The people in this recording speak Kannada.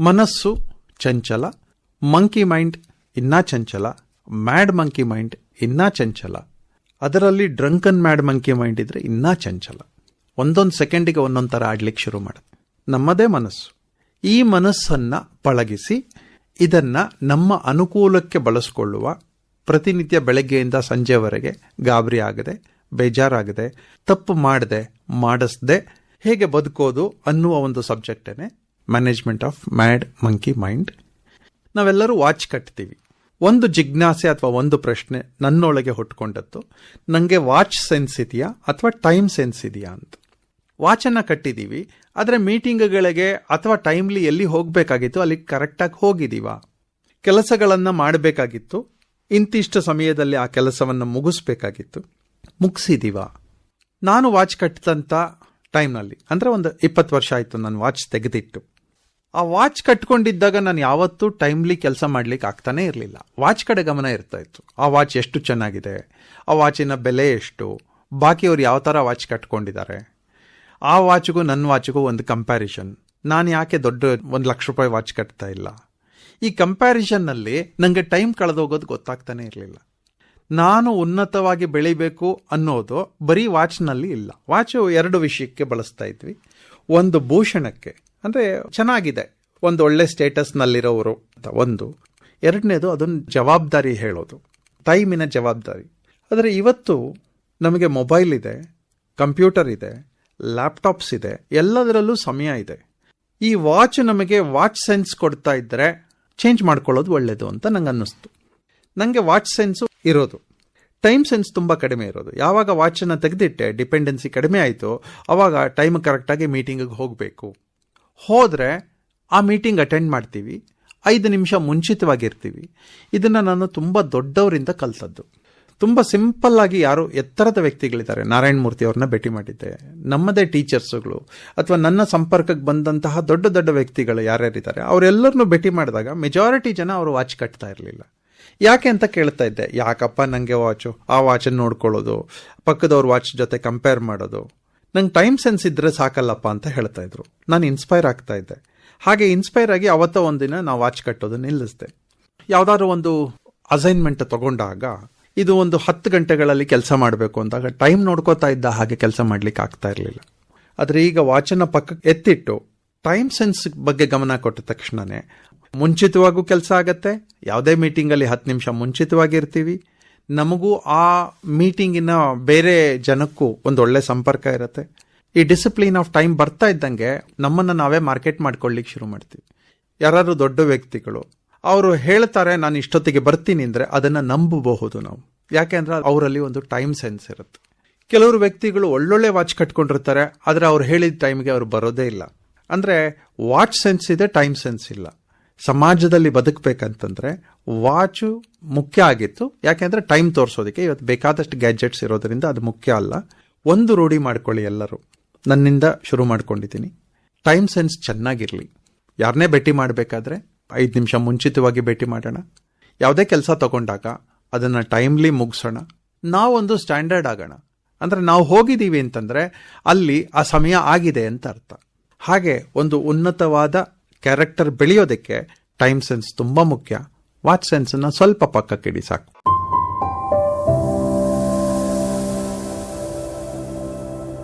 ಮನಸ್ಸು ಚಂಚಲ ಮಂಕಿ ಮೈಂಡ್ ಇನ್ನೂ ಚಂಚಲ ಮ್ಯಾಡ್ ಮಂಕಿ ಮೈಂಡ್ ಇನ್ನೂ ಚಂಚಲ. ಅದರಲ್ಲಿ ಡ್ರಂಕನ್ ಮ್ಯಾಡ್ ಮಂಕಿ ಮೈಂಡ್ ಇದ್ರೆ ಇನ್ನೂ ಚಂಚಲ. ಒಂದೊಂದು ಸೆಕೆಂಡಿಗೆ ಒಂದೊಂದು ಥರ ಆಡ್ಲಿಕ್ಕೆ ಶುರು ಮಾಡುತ್ತೆ ನಮ್ಮದೇ ಮನಸ್ಸು. ಈ ಮನಸ್ಸನ್ನ ಪಳಗಿಸಿ, ಇದನ್ನ ನಮ್ಮ ಅನುಕೂಲಕ್ಕೆ ಬಳಸಿಕೊಳ್ಳುವ ಪ್ರತಿನಿತ್ಯ ಬೆಳಗ್ಗೆಯಿಂದ ಸಂಜೆವರೆಗೆ ಗಾಬರಿ ಆಗದೆ, ಬೇಜಾರಾಗದೆ, ತಪ್ಪು ಮಾಡದೆ, ಮಾಡಿಸ್ದೆ, ಹೇಗೆ ಬದುಕೋದು ಅನ್ನುವ ಒಂದು ಸಬ್ಜೆಕ್ಟೇನೆ management of mad monkey mind ನಾವೆಲ್ಲರೂ ವಾಚ್ ಕಟ್ತೀವಿ. ಒಂದು ಜಿಜ್ಞಾಸೆ ಅಥವಾ ಒಂದು ಪ್ರಶ್ನೆ ನನ್ನೊಳಗೆ ಹೊಟ್ಕೊಂಡದ್ದು ನನಗೆ ವಾಚ್ ಸೆನ್ಸ್ ಇದೆಯಾ ಅಥವಾ ಟೈಮ್ ಸೆನ್ಸ್ ಇದೆಯಾ ಅಂತ. ವಾಚನ್ನು ಕಟ್ಟಿದ್ದೀವಿ ಆದರೆ ಮೀಟಿಂಗ್ಗಳಿಗೆ ಅಥವಾ ಟೈಮ್ಲಿ ಎಲ್ಲಿ ಹೋಗಬೇಕಾಗಿತ್ತು, ಅಲ್ಲಿ ಕರೆಕ್ಟಾಗಿ ಹೋಗಿದ್ದೀವಾ ಕೆಲಸಗಳನ್ನು ಮಾಡಬೇಕಾಗಿತ್ತು, ಇಂತಿಷ್ಟು ಸಮಯದಲ್ಲಿ ಆ ಕೆಲಸವನ್ನು ಮುಗಿಸ್ಬೇಕಾಗಿತ್ತು, ಮುಗಿಸಿದೀವಾ. ನಾನು ವಾಚ್ ಕಟ್ಟಿದಂಥ ಟೈಮ್ನಲ್ಲಿ ಅಂದರೆ ಒಂದು ಇಪ್ಪತ್ತು ವರ್ಷ ಆಯಿತು ನಾನು ವಾಚ್ ತೆಗೆದಿಟ್ಟು. ಆ ವಾಚ್ ಕಟ್ಕೊಂಡಿದ್ದಾಗ ನಾನು ಯಾವತ್ತೂ ಟೈಮ್ಲಿ ಕೆಲಸ ಮಾಡ್ಲಿಕ್ಕೆ ಆಗ್ತಾನೆ ಇರಲಿಲ್ಲ. ವಾಚ್ ಕಡೆ ಗಮನ ಇರ್ತಾ ಇತ್ತು. ಆ ವಾಚ್ ಎಷ್ಟು ಚೆನ್ನಾಗಿದೆ? ಆ ವಾಚಿನ ಬೆಲೆ ಎಷ್ಟು? ಬಾಕಿಯವ್ರು ಯಾವ ಥರ ವಾಚ್ ಕಟ್ಕೊಂಡಿದ್ದಾರೆ? ಆ ವಾಚ್ಗೂ ನನ್ನ ವಾಚ್ಗೂ ಒಂದು ಕಂಪ್ಯಾರಿಷನ್ ನಾನು ಯಾಕೆ ದೊಡ್ಡ ಒಂದು ಲಕ್ಷ ರೂಪಾಯಿ ವಾಚ್ ಕಟ್ತಾ ಇಲ್ಲ? ಈ ಕಂಪ್ಯಾರಿಷನ್ನಲ್ಲಿ ನನಗೆ ಟೈಮ್ ಕಳೆದೋಗೋದು ಗೊತ್ತಾಗ್ತಾನೆ ಇರಲಿಲ್ಲ. ನಾನು ಉನ್ನತವಾಗಿ ಬೆಳಿಬೇಕು ಅನ್ನೋದು ಬರೀ ವಾಚ್ನಲ್ಲಿ ಇಲ್ಲ. ವಾಚು ಎರಡು ವಿಷಯಕ್ಕೆ ಬಳಸ್ತಾ ಇದ್ವಿ. ಒಂದು ಭೂಷಣಕ್ಕೆ. ಅಂದರೆ ಚೆನ್ನಾಗಿದೆ. ಒಂದು ಒಳ್ಳೆ ಸ್ಟೇಟಸ್ನಲ್ಲಿರೋರು ಅಂತ ಒಂದು. ಎರಡನೇದು ಅದೊಂದು ಜವಾಬ್ದಾರಿ ಹೇಳೋದು. ಟೈಮಿನ ಜವಾಬ್ದಾರಿ. ಆದರೆ ಇವತ್ತು ನಮಗೆ ಮೊಬೈಲ್ ಇದೆ ಕಂಪ್ಯೂಟರ್ ಇದೆ ಲ್ಯಾಪ್ಟಾಪ್ಸ್ ಇದೆ, ಎಲ್ಲದರಲ್ಲೂ ಸಮಯ ಇದೆ. ಈ ವಾಚ್ ನಮಗೆ ವಾಚ್ ಸೆನ್ಸ್ ಕೊಡ್ತಾ ಇದ್ದರೆ ಚೇಂಜ್ ಮಾಡ್ಕೊಳ್ಳೋದು ಒಳ್ಳೆಯದು ಅಂತ ನಂಗೆ ಅನ್ನಿಸ್ತು. ನನಗೆ ವಾಚ್ ಸೆನ್ಸು ಇರೋದು. ಟೈಮ್ ಸೆನ್ಸ್ ತುಂಬ ಕಡಿಮೆ ಇರೋದು. ಯಾವಾಗ ವಾಚನ್ನು ತೆಗೆದಿಟ್ಟೆ ಡಿಪೆಂಡೆನ್ಸಿ ಕಡಿಮೆ ಆಯಿತು ಆವಾಗ ಟೈಮ್ ಕರೆಕ್ಟಾಗಿ ಮೀಟಿಂಗಿಗೆ ಹೋಗಬೇಕು. ಹೋದರೆ ಆ ಮೀಟಿಂಗ್ ಅಟೆಂಡ್ ಮಾಡ್ತೀವಿ. ಐದು ನಿಮಿಷ ಮುಂಚಿತವಾಗಿರ್ತೀವಿ. ಇದನ್ನು ನಾನು ತುಂಬ ದೊಡ್ಡವರಿಂದ ಕಲಿತದ್ದು. ತುಂಬ ಸಿಂಪಲ್ ಆಗಿ ಯಾರು ಎತ್ತರದ ವ್ಯಕ್ತಿಗಳಿದ್ದಾರೆ. ನಾರಾಯಣ ಮೂರ್ತಿ ಅವ್ರನ್ನ ಭೇಟಿ ಮಾಡಿದ್ದೆ. ನಮ್ಮದೇ ಟೀಚರ್ಸ್ಗಳು ಅಥವಾ ನನ್ನ ಸಂಪರ್ಕಕ್ಕೆ ಬಂದಂತಹ ದೊಡ್ಡ ದೊಡ್ಡ ವ್ಯಕ್ತಿಗಳು ಯಾರ್ಯಾರಿದ್ದಾರೆ, ಅವರೆಲ್ಲರನ್ನೂ ಭೇಟಿ ಮಾಡಿದಾಗ ಮೆಜಾರಿಟಿ ಜನ ಅವರು ವಾಚ್ ಕಟ್ತಾ ಇರಲಿಲ್ಲ. ಯಾಕೆ ಅಂತ ಕೇಳ್ತಾ ಇದ್ದೆ. ಯಾಕಪ್ಪ ನನಗೆ ವಾಚು ಆ ವಾಚನ್ನು ನೋಡ್ಕೊಳ್ಳೋದು, ಪಕ್ಕದವ್ರ ವಾಚ್ ಜೊತೆ ಕಂಪೇರ್ ಮಾಡೋದು. ನಂಗೆ ಟೈಮ್ ಸೆನ್ಸ್ ಇದ್ರೆ ಸಾಕಲ್ಲಪ್ಪ ಅಂತ ಹೇಳ್ತಾ ಇದ್ರು. ನಾನು ಇನ್ಸ್ಪೈರ್ ಆಗ್ತಾ ಇದ್ದೆ. ಹಾಗೆ ಇನ್ಸ್ಪೈರ್ ಆಗಿ ಅವತ್ತ ಒಂದಿನ ನಾವು ವಾಚ್ ಕಟ್ಟೋದು ನಿಲ್ಲಿಸಿದೆ. ಯಾವ್ದಾದ್ರು ಒಂದು ಅಸೈನ್ಮೆಂಟ್ ತಗೊಂಡಾಗ ಇದು ಒಂದು ಹತ್ತು ಗಂಟೆಗಳಲ್ಲಿ ಕೆಲಸ ಮಾಡಬೇಕು ಅಂದಾಗ ಟೈಮ್ ನೋಡ್ಕೋತಾ ಇದ್ದ ಹಾಗೆ ಕೆಲಸ ಮಾಡ್ಲಿಕ್ಕೆ ಆಗ್ತಾ ಇರಲಿಲ್ಲ. ಆದರೆ ಈಗ ವಾಚನ್ನ ಪಕ್ಕಕ್ಕೆ ಎತ್ತಿಟ್ಟು ಟೈಮ್ ಸೆನ್ಸ್ ಬಗ್ಗೆ ಗಮನ ಕೊಟ್ಟ ತಕ್ಷಣನೇ ಮುಂಚಿತವಾಗೂ ಕೆಲಸ ಆಗತ್ತೆ. ಯಾವುದೇ ಮೀಟಿಂಗಲ್ಲಿ ಹತ್ತು ನಿಮಿಷ ಮುಂಚಿತವಾಗಿರ್ತೀವಿ ನಮಗೂ ಆ ಮೀಟಿಂಗಿನ ಬೇರೆ ಜನಕ್ಕೂ ಒಂದು ಒಳ್ಳೆ ಸಂಪರ್ಕ ಇರುತ್ತೆ. ಈ ಡಿಸಿಪ್ಲಿನ್ ಆಫ್ ಟೈಮ್ ಬರ್ತಾ ಇದ್ದಂಗೆ ನಮ್ಮನ್ನು ನಾವೇ ಮಾರ್ಕೆಟ್ ಮಾಡ್ಕೊಳ್ಳಿಕ್ಕೆ ಶುರು ಮಾಡ್ತೀವಿ. ಯಾರಾದ್ರು ದೊಡ್ಡ ವ್ಯಕ್ತಿಗಳು, ಅವರು ಹೇಳ್ತಾರೆ, ನಾನು ಇಷ್ಟೊತ್ತಿಗೆ ಬರ್ತೀನಿ ಅಂದರೆ ಅದನ್ನು ನಂಬಬಹುದು ನಾವು. ಯಾಕೆ ಅಂದ್ರೆ ಅವರಲ್ಲಿ ಒಂದು ಟೈಮ್ ಸೆನ್ಸ್ ಇರುತ್ತೆ. ಕೆಲವರು ವ್ಯಕ್ತಿಗಳು ಒಳ್ಳೊಳ್ಳೆ ವಾಚ್ ಕಟ್ಕೊಂಡಿರ್ತಾರೆ, ಆದರೆ ಅವ್ರು ಹೇಳಿದ ಟೈಮ್ಗೆ ಅವ್ರು ಬರೋದೇ ಇಲ್ಲ. ಅಂದರೆ ವಾಚ್ ಸೆನ್ಸ್ ಇದೆ ಟೈಮ್ ಸೆನ್ಸ್ ಇಲ್ಲ. ಸಮಾಜದಲ್ಲಿ ಬದುಕಬೇಕಂತಂದ್ರೆ ವಾಚು ಮುಖ್ಯ ಆಗಿತ್ತು. ಯಾಕೆಂದ್ರೆ ಟೈಮ್ ತೋರಿಸೋದಕ್ಕೆ. ಇವತ್ತು ಬೇಕಾದಷ್ಟು ಗ್ಯಾಜೆಟ್ಸ್ ಇರೋದ್ರಿಂದ ಅದು ಮುಖ್ಯ ಅಲ್ಲ. ಒಂದು ರೂಢಿ ಮಾಡ್ಕೊಳ್ಳಿ ಎಲ್ಲರೂ. ನನ್ನಿಂದ ಶುರು ಮಾಡ್ಕೊಂಡಿದ್ದೀನಿ. Time sense ಚೆನ್ನಾಗಿರಲಿ. ಯಾರನ್ನೇ ಭೇಟಿ ಮಾಡಬೇಕಾದ್ರೆ ಐದು ನಿಮಿಷ ಮುಂಚಿತವಾಗಿ ಭೇಟಿ ಮಾಡೋಣ. ಯಾವುದೇ ಕೆಲಸ ತಗೊಂಡಾಗ ಅದನ್ನು ಟೈಮ್ಲಿ ಮುಗಿಸೋಣ. ನಾವೊಂದು ಸ್ಟ್ಯಾಂಡರ್ಡ್ ಆಗೋಣ. ಅಂದರೆ ನಾವು ಹೋಗಿದ್ದೀವಿ ಅಂತಂದರೆ ಅಲ್ಲಿ ಆ ಸಮಯ ಆಗಿದೆ ಅಂತ ಅರ್ಥ. ಹಾಗೆ ಒಂದು ಉನ್ನತವಾದ ಕ್ಯಾರೆಕ್ಟರ್ ಬೆಳೆಯೋದಕ್ಕೆ ಟೈಮ್ ಸೆನ್ಸ್ ತುಂಬ ಮುಖ್ಯ. ವಾಚ್ ಸೆನ್ಸನ್ನು ಸ್ವಲ್ಪ ಪಕ್ಕಕ್ಕಿಡಿ ಸಾಕು.